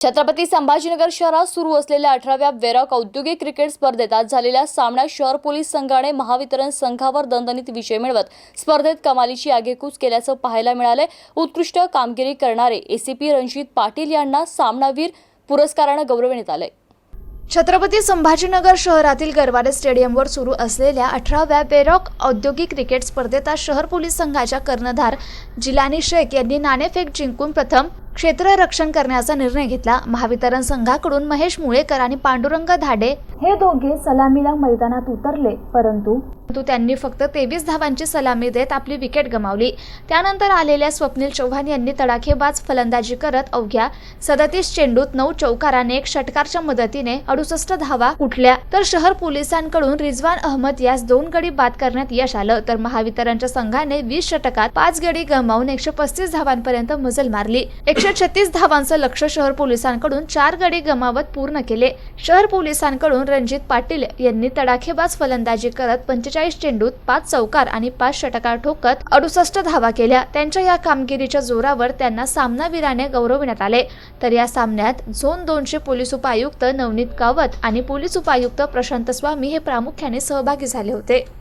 छत्रपती संभाजीनगर शहरात सुरू असलेल्या अठराव्या वेरॉक औद्योगिक क्रिकेट स्पर्धेत आज झालेल्या सामन्यात शहर पोलीस संघाने महावितरण संघावर दणदणीत विजय मिळवत स्पर्धेत कमालीची आगेकूच केल्याचं पाहायला मिळालंय. उत्कृष्ट कामगिरी करणारे एसीपी रणजित पाटील यांना सामनावीर पुरस्कारानं गौरविण्यात आलंय. छत्रपती संभाजीनगर शहरातील गरवारे स्टेडियमवर सुरू असलेल्या अठराव्या बेरॉक औद्योगिक क्रिकेट स्पर्धेत आज शहर पोलीस संघाच्या कर्णधार जिलानी शेख यांनी नाणेफेक जिंकून प्रथम क्षेत्ररक्षण करण्याचा निर्णय घेतला. महावितरण संघाकडून महेश मुळेकर आणि पांडुरंग धाडे हे दोघे सलामीला मैदानात उतरले परंतु परंतु त्यांनी फक्त तेवीस धावांची सलामी देत आपली विकेट गमावली. त्यानंतर आलेल्या स्वप्नील चौहान यांनी तडाखेबाज फलंदाजी करत अवघ्या सदतीस चेंडूत नऊ चौकाराने एक षटकारच्या मदतीने अडुसष्ट धावा कुठल्या तर शहर पोलिसांकडून रिजवान अहमद यास दोन गडी बाद करण्यात यश आलं. तर महावितरणच्या संघाने वीस षटकात पाच गडी गमावून एकशे पस्तीस धावांपर्यंत मजल मारली. एकशे छत्तीस धावांचं लक्ष शहर पोलिसांकडून चार गडी गमावत पूर्ण केले. शहर पोलिसांकडून रणजित पाटील यांनी तडाखेबाज फलंदाजी करत पंचेचाळीस चेंडूत पाच चौकार आणि पाच षटकार ठोकत अडुसष्ट धावा केल्या. त्यांच्या या कामगिरीच्या जोरावर त्यांना सामनावीराने गौरविण्यात आले. तर या सामन्यात झोन दोनचे पोलीस उपायुक्त नवनीत कावत आणि पोलीस उपायुक्त प्रशांत स्वामी हे प्रामुख्याने सहभागी झाले होते.